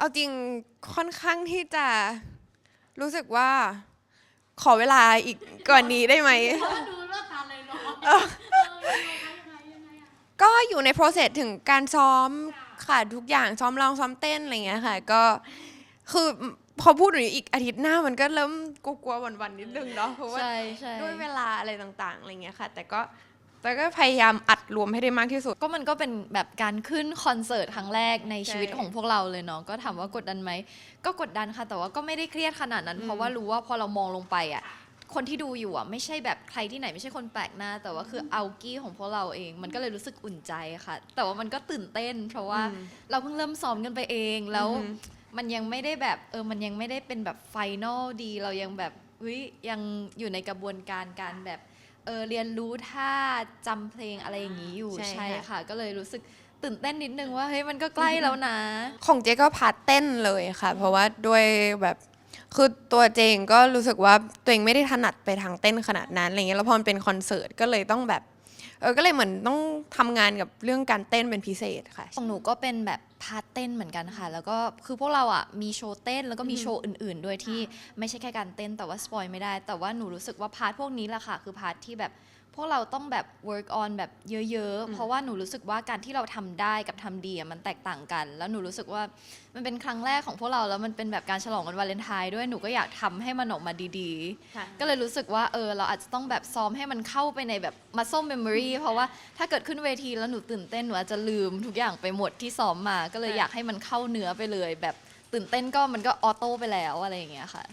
เอาจริงค่อนข้างที่จะรู้สึกว่าขอเวลาอีกก่อนนี้ได้ไหม ดูเลิกทานเลยเนาะเออเออยังไงยังไงยังไงอะก็อยู่ใน process ถึงการซ้อมค่ะทุกอย่างซ้อมร้องซ้อมเต้นอะไรเงี้ยค่ะ ก็คือพอพูดถึงอีกอาทิตย์หน้ามันก็เริ่มกลัวๆหวันๆนิดนึงเนาะเพราะว่า ใช่ใช่ ด้วยเวลาอะไรต่างๆ อะไรเงี้ยค่ะ แต่ก็ แต่ก็พยายามอัดรวมให้ได้มากที่สุด ก็มันก็เป็นแบบการขึ้นคอนเสิร์ตครั้งแรกในใช่ชีวิตของพวกเราเลยเนาะก็ถามว่ากดดันไหมก็กดดันค่ะ แต่ว่าก็ไม่ได้เครียดขนาดนั้น เพราะว่ารู้ว่าพอเรามองลงไปอะคนที่ดูอยู่อะไม่ใช่แบบใครที่ไหนไม่ใช่คนแปลกหน้า แต่ว่าคือเอากี้ของพวกเราเอง มันก็เลยรู้สึกอุ่นใจค่ะ แต่ว่ามันก็ตื่นเต้น เพราะว่าอืมเราเพิ่งเริ่มซ้อมกันไปเองแล้วอือหือมันยังไม่ได้แบบเออมันยังไม่ได้เป็นแบบไฟนอลดี เรายังแบบเฮ้ยยังอยู่ในกระบวนการการแบบ เออเรียนรู้ท่าจำเพลงอะไรอย่างนี้อยู่ใช่ใช่ค่ะค่ะ ก็เลยรู้สึกตื่นเต้นนิดนึงว่าเฮ้ยมันก็ใกล้แล้วนะ ของเจก็พาร์ทเต้นเลยค่ะ เพราะว่าด้วยแบบคือตัวเจงก็รู้สึกว่าตัวเองไม่ได้ถนัดไปทางเต้นขนาดนั้นอะไรเงี้ยแล้วพอมันเป็นคอนเสิร์ตก็เลยต้องแบบ เออก็เลยเหมือนต้องทำงานกับเรื่องการเต้นเป็นพิเศษค่ะ ของหนูก็เป็นแบบพาร์ทเต้นเหมือนกันค่ะ แล้วก็คือพวกเราอะมีโชว์เต้นแล้วก็มีโชว์อื่น ๆ ด้วยที่ไม่ใช่แค่การเต้นแต่ว่าสปอยไม่ได้ แต่ว่าหนูรู้สึกว่าพาร์ทพวกนี้แหละค่ะ คือพาร์ทที่แบบ พวกเราต้องแบบ work on แบบเยอะๆ เพราะว่าหนูรู้สึกว่าการที่เราทำได้กับทำดีอะมันแตกต่างกัน แล้วหนูรู้สึกว่ามันเป็นครั้งแรกของพวกเราแล้วมันเป็นแบบการฉลองวันวาเลนไทน์ด้วยหนูก็อยากทำให้มันออกมาดีๆค่ะก็เลยรู้สึกว่าเออเราอาจจะต้องแบบซ้อมให้มันเข้าไปในแบบมาส้มเมมโมรีเพราะว่าถ้าเกิดขึ้นเวทีแล้วหนูตื่นเต้นหนูอาจจะลืมทุกอย่างไปหมดที่ซ้อมมา ก็เลยค่ะอยากให้มันเข้าเนื้อไปเลย แบบตื่นเต้นก็มันก็ออโต้ไปแล้วอะไรอย่างเงี้ยค่ะ